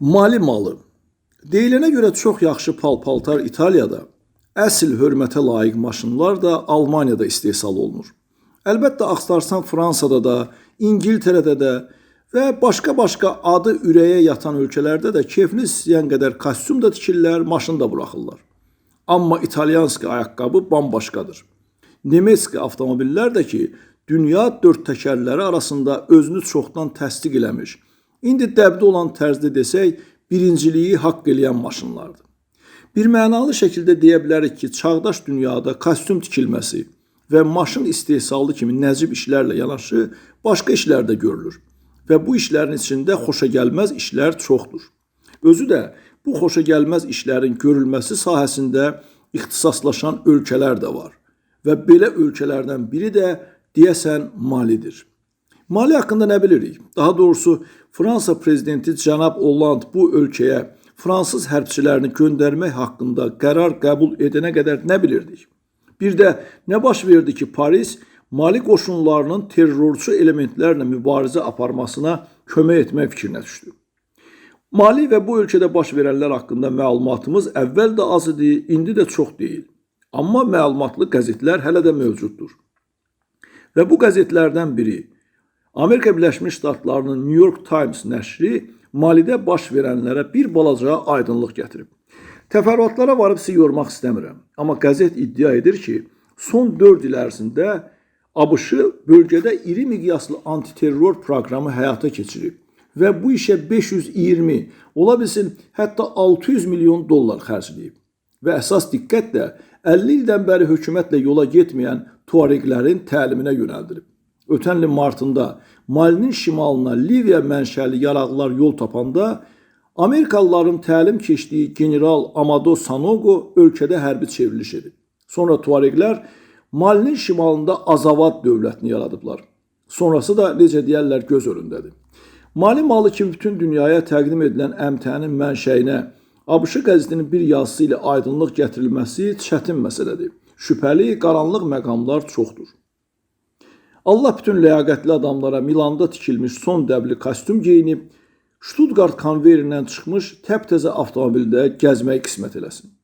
Mali malı. Deyilənə görə çox yaxşı pal-paltar İtaliyada, əsl hörmətə layiq maşınlar da Almaniyada istehsal olunur. Əlbəttə axtarsan Fransada da, İngiltərədə də və başqa-başqa adı ürəyə yatan ölkələrdə də keyfini istəyən qədər kostyum da tikirlər, maşın da buraxırlar. Amma İtalyanski ayaqqabı bambaşqadır. Nemeski avtomobillər də ki, dünya dörd təkərləri arasında özünü çoxdan təsdiq eləmiş. İndi dəbdə olan tərzdə desək, birinciliyi haqq eləyən maşınlardır. Bir mənalı şəkildə deyə bilərik ki, çağdaş dünyada kostyum tikilməsi və maşın istehsalı kimi nəcib işlərlə yanaşı başqa işlər də görülür və bu işlərin içində xoşagəlməz işlər çoxdur. Özü də bu xoşagəlməz işlərin görülməsi sahəsində ixtisaslaşan ölkələr də var və belə ölkələrdən biri də deyəsən Malidir. Mali haqqında nə bilirik? Daha doğrusu Fransa prezidenti cənab Hollande bu ölkəyə fransız hərbçilərini göndərmək haqqında qərar qəbul edənə qədər nə bilirdik? Bir də nə baş verdi ki, Paris Mali qoşunlarının terrorçu elementlərlə mübarizə aparmasına kömək etmək fikrinə düşdü. Mali və bu ölkədə baş verənlər haqqında məlumatımız əvvəl də az idi, indi də çox deyil. Amma məlumatlı qəzetlər hələ də mövcuddur. Və bu qəzetlərdən biri Amerika Birləşmiş Ştatlarının New York Times nəşri Malidə baş verənlərə bir balaca aydınlıq gətirib. Təfərrüatlara varıb sizi yormaq istəmirəm, amma qəzet iddia edir ki, son 4 il ərzində ABŞ bölgədə iri miqyaslı antiterror proqramı həyata keçirib və bu işə 520, ola bilsin hətta 600 milyon dollar xərcləyib. Və əsas diqqət də 50 ildən bəri hökumətlə yola getməyən Tuareqlərin təliminə yönəldilib. Ötən ilin martında Malinin şimalına Liviya mənşəli yaraqlar yol tapanda Amerikalıların təlim keçdiyi general Amado Sanogo ölkədə hərbi çevriliş edib. Sonra Tuareqlər Malinin şimalında Azavad dövlətini yaradıblar. Sonrası da necə deyərlər göz önündədir. Mali malı kimi bütün dünyaya təqdim edilən əmtənin mənşəyinə ABŞ qəzetinin bir yazısı ilə aydınlıq gətirilməsi çətin məsələdir. Şübhəli, qaranlıq məqamlar çoxdur. Allah bütün ləyaqətli adamlara Milanda tikilmiş son dəbli kostyum geyinib, Stuttgart konveyerindən çıxmış təptəzə avtomobildə gəzmək qismət eləsin.